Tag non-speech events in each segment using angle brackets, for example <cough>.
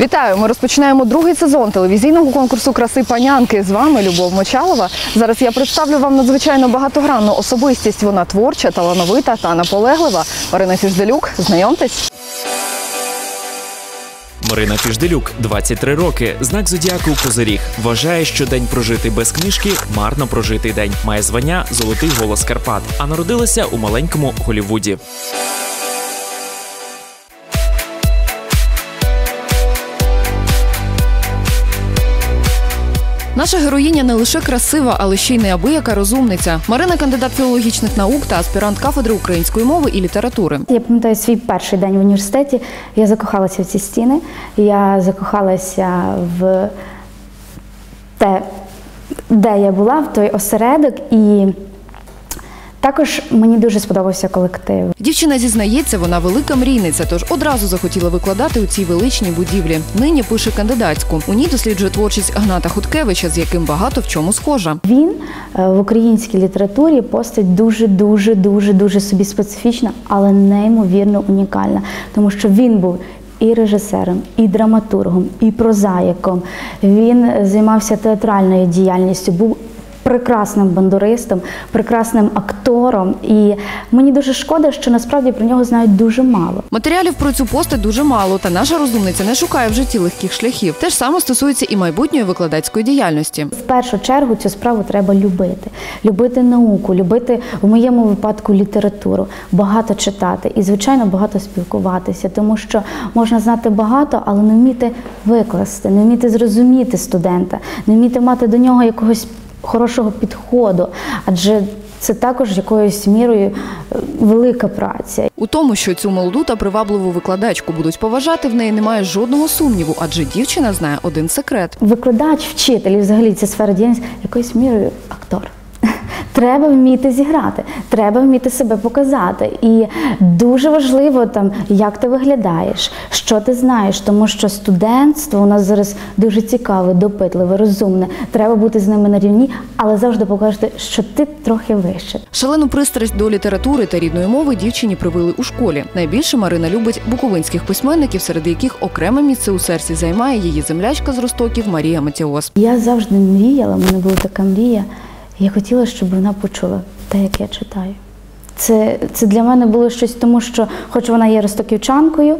Вітаю! Ми розпочинаємо другий сезон телевізійного конкурсу краси панянки. З вами Любов Мочалова. Зараз я представлю вам надзвичайно багатогранну особистість. Вона творча, талановита та наполеглива. Марина Фіжделюк, знайомтесь. Марина Фіжделюк, 23 роки, знак зодіаку Козиріг. Вважає, що день прожитий без книжки марно прожитий день. Має звання Золотий голос Карпат, а народилася у маленькому Голівуді. Наша героїня не лише красива, але ще й неабияка розумниця. Марина кандидат філологічних наук та аспірант кафедри української мови і літератури. Я пам'ятаю свій перший день в університеті. Я закохалася в ці стіни. Я закохалася в те, де я була, в той осередок. І також мені дуже сподобався колектив. Дівчина зізнається, вона велика мрійниця, тож одразу захотіла викладати у цій величній будівлі. Нині пише кандидатську. У ній досліджує творчість Гната Хуткевича, з яким багато в чому схожа. Він е, в українській літературі постать дуже, дуже, дуже, дуже собі специфічна, але неймовірно унікальна, тому що він був. І режисером, і драматургом, і прозаїком. Він займався театральною діяльністю, був прекрасним бандуристом, прекрасним актором. І мені дуже шкода, що насправді про нього знають дуже мало. Матеріалів про цю постать дуже мало, та наша розумниця не шукає в житті легких шляхів. Те ж саме стосується і майбутньої викладацької діяльності. В першу чергу цю справу треба любити, любити науку, любити в моєму випадку літературу, багато читати і, звичайно, багато спілкуватися, тому що можна знати багато, але не вміти викласти, не вміти зрозуміти студента, не вміти мати до нього якогось хорошого підходу, адже це також якоюсь мірою е, велика праця. У тому, що цю молоду та привабливу викладачку будуть поважати, в неї немає жодного сумніву, адже дівчина знає один секрет. Викладач, вчитель, і взагалі ця сфера діяльності якоюсь мірою актор. Треба вміти зіграти, треба вміти себе показати. І дуже важливо там, як ти виглядаєш, що ти знаєш, тому що студентство у нас зараз дуже цікаве, допитливе, розумне. Треба бути з ними на рівні, але завжди покажете, що ти трохи вище. Шалену пристрасть до літератури та рідної мови дівчині привили у школі. Найбільше Марина любить буковинських письменників, серед яких окреме місце у серці займає її землячка з Ростоків Марія Матіос. Я завжди мріяла, в мене була така мрія. Я хотіла, щоб вона почула те, як я читаю. Це, це для мене було щось, тому що, хоч вона є ростоківчанкою,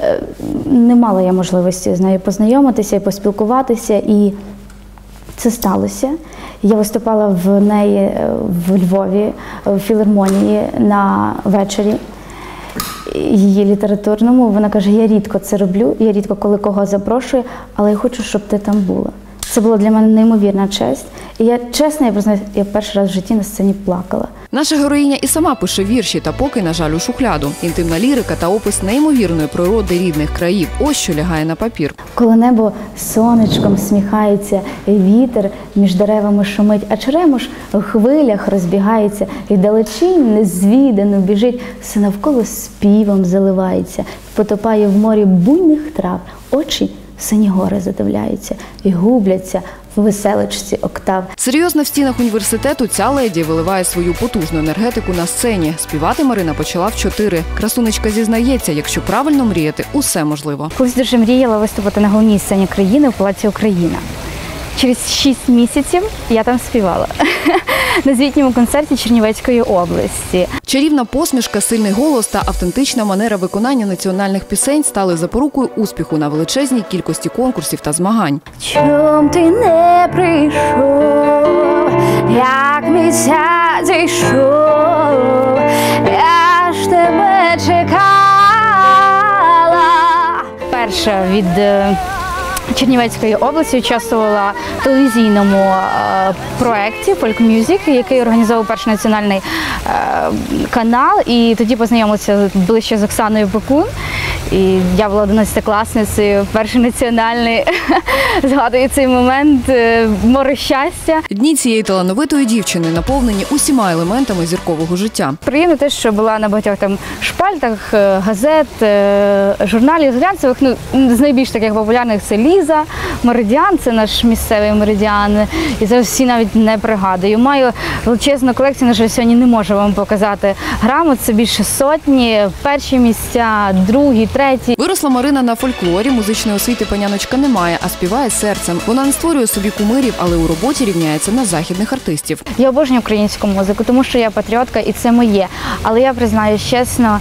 е, не мала я можливості з нею познайомитися і поспілкуватися. І це сталося. Я виступала в неї е, в Львові в філармонії на вечорі її літературному. Вона каже: Я рідко це роблю, я рідко коли кого запрошую, але я хочу, щоб ти там була. Це була для мене неймовірна честь. І я чесно, я признаю, я перший раз в житті на сцені плакала. Наша героїня і сама пише вірші, та поки, на жаль, у шухляду. Інтимна лірика та опис неймовірної природи рідних країв. Ось що лягає на папір. Коли небо сонечком сміхається, вітер між деревами шумить, а черемош в хвилях розбігається, і далечінь незвідано біжить, все навколо співом заливається, потопає в морі буйних трав, очі сині гори задивляються і губляться в веселочці октав. Серйозно в стінах університету ця леді виливає свою потужну енергетику на сцені. Співати Марина почала в чотири. Красунечка зізнається, якщо правильно мріяти, усе можливо. Колись дуже мріяла виступити на головній сцені країни в Палаці Україна. Через 6 місяців я там співала <laughs> на звітньому концерті Чернівецької області. Чарівна посмішка, сильний голос та автентична манера виконання національних пісень стали запорукою успіху на величезній кількості конкурсів та змагань. Чом ти не прийшов, як місяць зійшов, я ж тебе чекала. Перша від е, Чернівецької області участвувала в телевізійному е, проєкті Folk Music, який організовував перший національний е, канал. І тоді познайомилася ближче з Оксаною Бакун. І я була 11-класницею, перший національний. <laughs> Згадую цей момент е, море щастя. Дні цієї талановитої дівчини наповнені усіма елементами зіркового життя. Приємно те, що була на багатьох там шпальтах, е, газет, е, журналів глянцевих. Ну з найбільш таких популярних це Ліза, Меридіан, це наш місцевий меридіан. І зараз всі навіть не пригадую. Маю величезну колекцію, на жаль, сьогодні не можу вам показати грамот. Це більше сотні. Перші місця, другі, третій. Виросла Марина на фольклорі, музичної освіти паняночка немає, а співає серцем. Вона не створює собі кумирів, але у роботі рівняється на західних артистів. Я обожнюю українську музику, тому що я патріотка і це моє. Але я признаю чесно,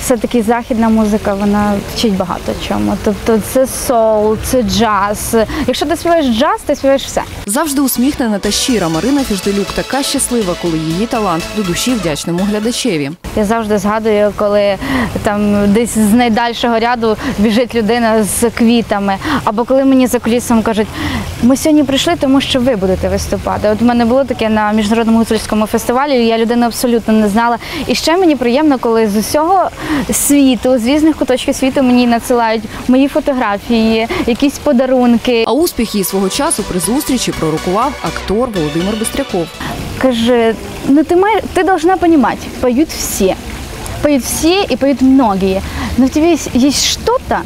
все-таки західна музика вона вчить багато чому. Тобто це соул, це джаз. Якщо ти співаєш джаз, ти співаєш все. Завжди усміхнена та щира Марина Фіжделюк така щаслива, коли її талант до душі вдячному глядачеві. Я завжди згадую, коли там десь з найдальшого ряду біжить людина з квітами, або коли мені за кулісом кажуть, ми сьогодні прийшли, тому що ви будете виступати. От у мене було таке на міжнародному гуцульському фестивалі. Я людину абсолютно не знала. І ще мені приємно, коли з усього світу, з різних куточків світу мені надсилають мої фотографії, якісь подарунки. А успіх її свого часу при зустрічі пророкував актор Володимир Бестряков. Каже, ну ти має, ти должна понимать, поють всі, поють всі і поють многі. Но в тебе есть что-то,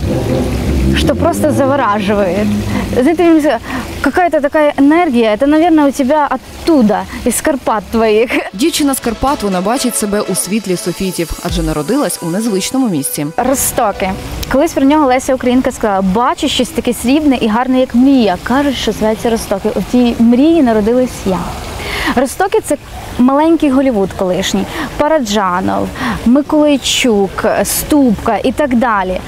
что просто завораживает. Знаете, какая-то такая энергия, это, наверное, у тебя оттуда, из Карпат твоих. Дівчина з Карпат вона бачить себе у світлі софітів, адже народилась у незвичному місці. Ростоки. Колись про нього Леся Українка сказала: бачу щось таке срібне і гарне, як мрія. Кажуть, що зветься Ростоки. У тій мрії народилась я. Ростоки це маленький Голівуд колишній, Параджанов, Миколайчук, Ступка і так далі.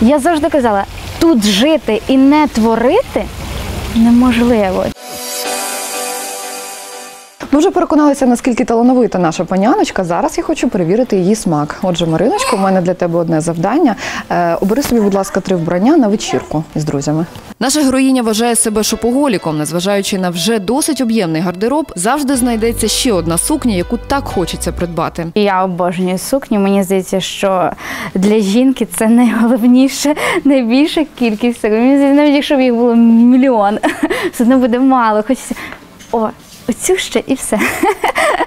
Я завжди казала, тут жити і не творити неможливо. Ми вже переконалися, наскільки талановита наша паняночка. Зараз я хочу перевірити її смак. Отже, Мариночко, у мене для тебе одне завдання. Е, обери собі, будь ласка, три вбрання на вечірку із друзями. Наша героїня вважає себе шопоголіком, незважаючи на вже досить об'ємний гардероб, завжди знайдеться ще одна сукня, яку так хочеться придбати. Я обожнюю сукню. Мені здається, що для жінки це найголовніше, найбільша кількість. Мені здається, навіть якщо б їх було мільйон, <laughs> все одно буде мало. Хочеться о, оцю ще і все.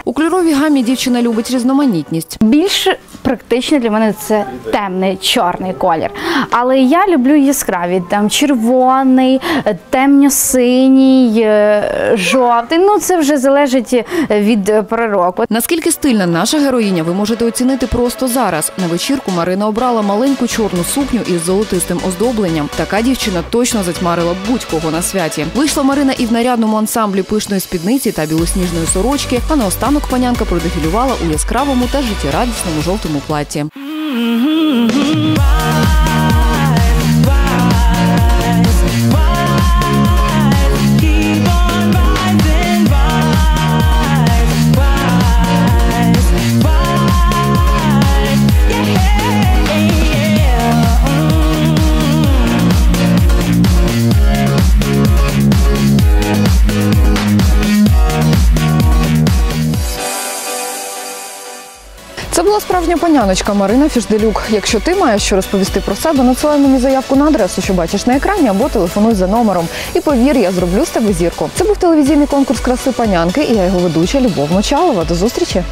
У кольоровій гамі дівчина любить різноманітність. Більш практично для мене це темний чорний колір. Але я люблю яскраві, там червоний, темно-синій, е, жовтий. Ну це вже залежить від е, пори року. Наскільки стильна наша героїня, ви можете оцінити просто зараз. На вечірку Марина обрала маленьку чорну сукню із золотистим оздобленням. Така дівчина точно затьмарила будь-кого на святі. Вийшла Марина і в нарядному ансамблі пишної спідниці та білосніжної сорочки. А наостанок панянка продефілювала у яскравому та життєрадісному жовтому платі. Була справжня паняночка Марина Фіжделюк. Якщо ти маєш що розповісти про себе, надсилай мені заявку на адресу, що бачиш на екрані, або телефонуй за номером. І повір, я зроблю з тебе зірку. Це був телевізійний конкурс краси панянки, і я його ведуча Любов Мочалова. До зустрічі.